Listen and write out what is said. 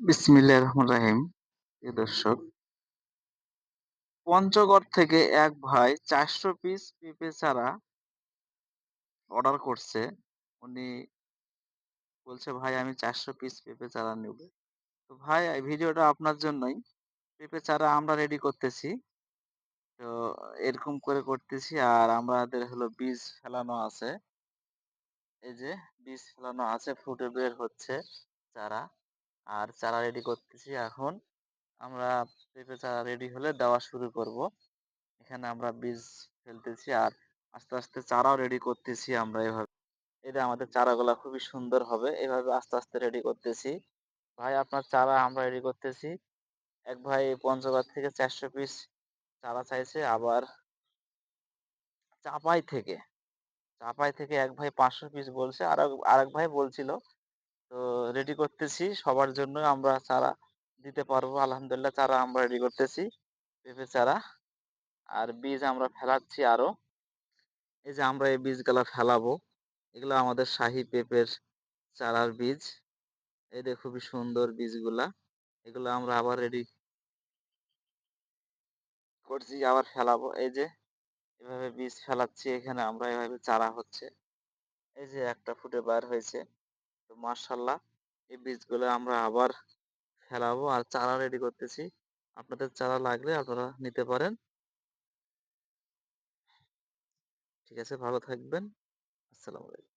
বিসমিল্লাহির রহমানির রহিম। দর্শক, পঞ্চগড় থেকে এক ভাই চারশো পিস পেঁপে চারা অর্ডার করছে। উনি বলছে, ভাই, আমি চারশো পিস পেঁপে চারা নেব। তো ভাই ভিডিওটা আপনার জন্যই। পেঁপে চারা আমরা রেডি করতেছি। তো এরকম করে করতেছি আর আমাদের হলো বীজ ফেলানো আছে। এই যে বীজ ফেলানো আছে, ফুটে বের হচ্ছে চারা আর চারা রেডি করতেছি এখন। আমরা পেঁপে চারা রেডি হলে দেওয়া শুরু করব। এখানে আমরা বীজ ফেলতেছি আর আস্তে আস্তে চারাও রেডি করতেছি আমরা এভাবে। এটা আমাদের চারাগুলা খুবই সুন্দর হবে, এভাবে আস্তে আস্তে রেডি করতেছি। ভাই, আপনার চারা আমরা রেডি করতেছি। এক ভাই পঞ্চগড় থেকে চারশো পিস চারা চাইছে, আবার চাপাই থেকে চাপাই থেকে এক ভাই পাঁচশো পিস বলছে আর আরেক ভাই বলছিল তো রেডি করতেছি। সবার জন্য আমরা চারা দিতে পারব, আলহামদুলিল্লাহ চারা আমরা রেডি করতেছি, পেঁপে চারা। আর বীজ আমরা ফেলাচ্ছি আরও। এই যে আমরা এই বীজগুলা ফেলাবো, এগুলো আমাদের শাহী পেঁপের চারার বীজ। এই যে খুবই সুন্দর বীজগুলা, এগুলো আমরা আবার রেডি করছি, আবার ফেলাবো। এই যে এভাবে বীজ ফেলাচ্ছি, এখানে আমরা এভাবে চারা হচ্ছে। এই যে একটা ফুটে বার হয়েছে। তো মার্শাল্লাহ এই বীজগুলো আমরা আবার ফেলাবো আর চারা রেডি করতেছি। আপনাদের চারা লাগলে আপনারা নিতে পারেন। ঠিক আছে, ভালো থাকবেন। আসসালামু আলাইকুম।